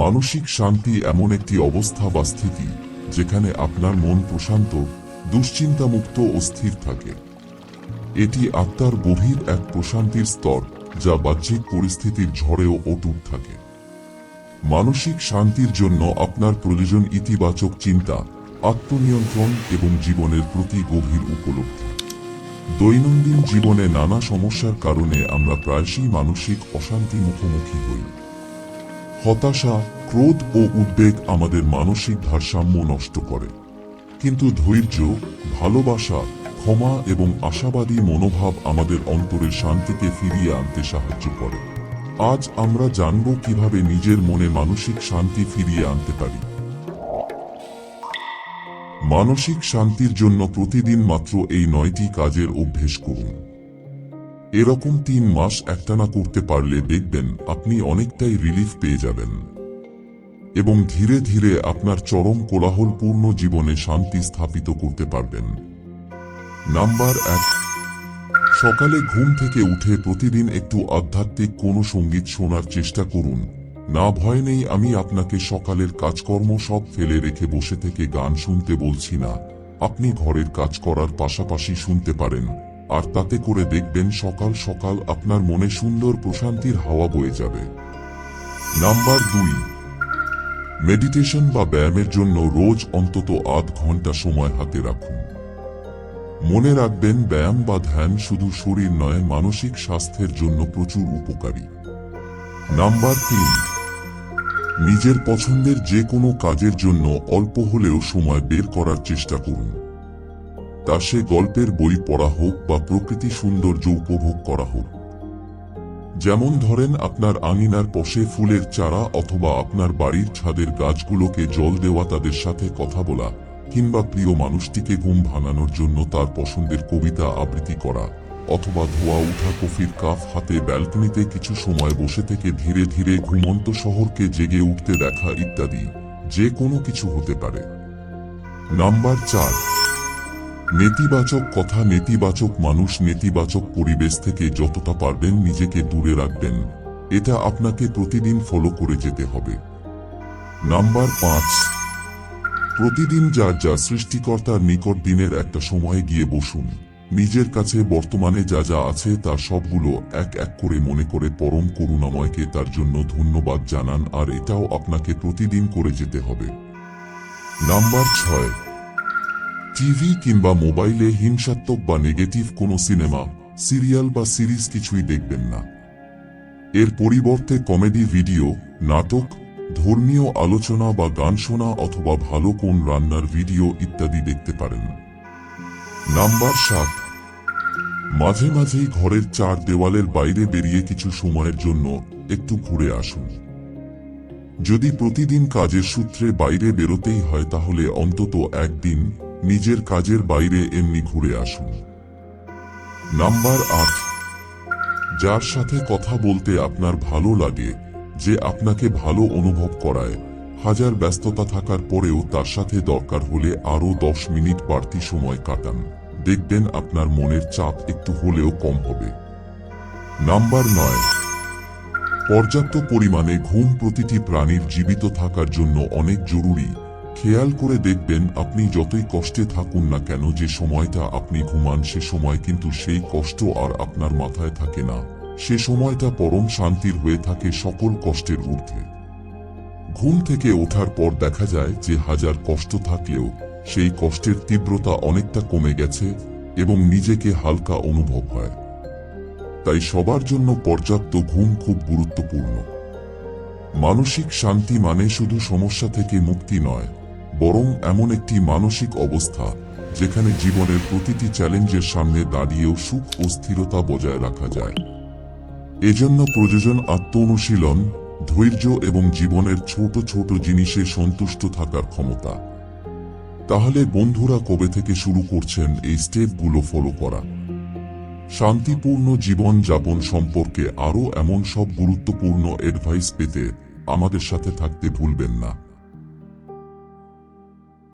মানসিক শান্তি এমন একটি অবস্থা বা স্থিতি যেখানে আপনার মন প্রশান্ত, দুশ্চিন্তামুক্ত ও স্থির থাকে। এটি আত্মার গভীর এক প্রশান্তির স্তর যা বাহ্যিক পরিস্থিতির ঝড়েও অটুট থাকে। মানসিক শান্তির জন্য আপনার প্রয়োজন ইতিবাচক চিন্তা, আত্মনিয়ন্ত্রণ এবং জীবনের প্রতি গভীর উপলব্ধি। দৈনন্দিন জীবনে নানা সমস্যার কারণে আমরা প্রায়শই মানসিক অশান্তি মুখোমুখি হই। হতাশা, ক্রোধ ও উদ্বেগ আমাদের মানসিক ভারসাম্য নষ্ট করে। কিন্তু ধৈর্য, ভালোবাসা, ক্ষমা এবং আশাবাদী মনোভাব আমাদের অন্তরের শান্তিকে ফিরিয়ে আনতে সাহায্য করে। আজ আমরা জানব কীভাবে নিজের মনে মানসিক শান্তি ফিরিয়ে আনতে পারি। মানসিক শান্তির জন্য প্রতিদিন মাত্র এই নয়টি কাজের অভ্যেস করুন। এরকম তিন মাস একটানা করতে পারলে দেখবেন আপনি অনেকটাই রিলিফ পেয়ে যাবেন। এবং ধীরে ধীরে আপনার চরম কোলাহলপূর্ণ জীবনে শান্তি স্থাপিত করতে পারবেন। নাম্বার এক, সকালে ঘুম থেকে উঠে প্রতিদিন একটু আধ্যাত্মিক কোনো সংগীত শোনার চেষ্টা করুন। না ভয় নেই আমি আপনাকে সকালের কাজকর্ম সব ফেলে রেখে বসে থেকে গান শুনতে বলছি না। আপনি ঘরের কাজ করার পাশাপাশি শুনতে পারেন। আর তাতে করে দেখবেন সকাল সকাল আপনার মনে সুন্দর প্রশান্তির হাওয়া বয়ে যাবে। নাম্বার দুই। মেডিটেশন বা ব্যায়ামের জন্য রোজ অন্তত আধ ঘণ্টা সময় হাতে রাখুন। মনে রাখবেন ব্যায়াম বা ধ্যান শুধু শরীর নয়, মানসিক স্বাস্থ্যের জন্য প্রচুর উপকারী। নাম্বার তিন। নিজের পছন্দের যে কোনো কাজের জন্য অল্প হলেও সময় বের করার চেষ্টা করুন। তা সে গল্পের বই পড়া হোক বা প্রকৃতি সৌন্দর্য উপভোগ করা হোক। যেমন ধরেন আপনার আঙিনার পশে ফুলের চারা অথবা আপনার বাড়ির ছাদের গাছগুলোকে জল দেওয়া তাদের সাথে কথা বলা কিংবা প্রিয় মানুষটিকে ঘুম ভাঙানোর জন্য তার পছন্দের কবিতা আবৃত্তি করা অথবা ধোয়া উঠা কফির কাপ হাতে ব্যালকনিতে কিছু সময় বসে থেকে ধীরে ধীরে ঘুমন্ত শহরকে জেগে উঠতে দেখা ইত্যাদি, যে কোনো কিছু হতে পারে। নাম্বার চার নেতিবাচক কথা নেতিবাচক মানুষ নেতিবাচক পরিবেশ থেকে যতটা পারবেন নিজেকে দূরে রাখবেন। এটা আপনাকে প্রতিদিন ফলো করে যেতে হবে। নাম্বার পাঁচ। প্রতিদিন যার যা সৃষ্টিকর্তার নিকট দিনের একটা সময়ে গিয়ে বসুন। নিজের কাছে বর্তমানে যা যা আছে তা সবগুলো এক এক করে মনে করে পরম করুণাময়কে তার জন্য ধন্যবাদ জানান আর এটাও আপনাকে প্রতিদিন করে যেতে হবে। নাম্বার ছয়। টিভি কিংবা মোবাইলে হিংসাত্মক বা নেগেটিভ কোনো সিনেমা, সিরিয়াল বা সিরিজ কিছুই দেখবেন না। এর পরিবর্তে কমেডি ভিডিও, নাটক, ধর্মীয় আলোচনা বা গান শোনা অথবা ভালো কোন রান্নার ভিডিও ইত্যাদি দেখতে পারেন। নাম্বার সাত। মাঝে মাঝেই ঘরের চার দেওয়ালের বাইরে বেরিয়ে কিছু সময়ের জন্য একটু ঘুরে আসুন। যদি প্রতিদিন কাজের সূত্রে বাইরে বেরোতেই হয় তাহলে অন্তত একদিন নিজের কাজের বাইরে এমনি ঘুরে আসুন। নাম্বার আট। যার সাথে কথা বলতে আপনার ভালো লাগে, যে আপনাকে ভালো অনুভব করায়, হাজার ব্যস্ততা থাকার পরেও তার সাথে দরকার হলে আরও দশ মিনিট বাড়তি সময় কাটান। দেখবেন আপনার মনের চাপ একটু হলেও কম হবে। নাম্বার নয়। পর্যাপ্ত পরিমাণে ঘুম প্রতিটি প্রাণীর জীবিত থাকার জন্য অনেক জরুরি। খেয়াল করে দেখবেন আপনি যতই কষ্টে থাকুন না কেন যে সময়টা আপনি ঘুমান সে সময় কিন্তু সেই কষ্ট আর আপনার মাথায় থাকে না। সে সময়টা পরম শান্তির হয়ে থাকে সকল কষ্টের ঊর্ধ্বে। ঘুম থেকে ওঠার পর দেখা যায় যে হাজার কষ্ট থাকলেও সেই কষ্টের তীব্রতা অনেকটা কমে গেছে এবং নিজেকে হালকা অনুভব হয়। তাই সবার জন্য পর্যাপ্ত ঘুম খুব গুরুত্বপূর্ণ। মানসিক শান্তি মানে শুধু সমস্যা থেকে মুক্তি নয় বরং এমন একটি মানসিক অবস্থা, যেখানে জীবনের প্রতিটি চ্যালেঞ্জের সামনে দাঁড়িয়েও সুখ ও স্থিরতা বজায় রাখা যায়। এজন্য প্রয়োজন আত্ম অনুশীলন ধৈর্য এবং জীবনের ছোট ছোট জিনিসে সন্তুষ্ট থাকার ক্ষমতা। তাহলে বন্ধুরা কবে থেকে শুরু করছেন এই স্টেপগুলো ফলো করা? শান্তিপূর্ণ জীবন যাপন সম্পর্কে আরও এমন সব গুরুত্বপূর্ণ অ্যাডভাইস পেতে আমাদের সাথে থাকতে ভুলবেন না।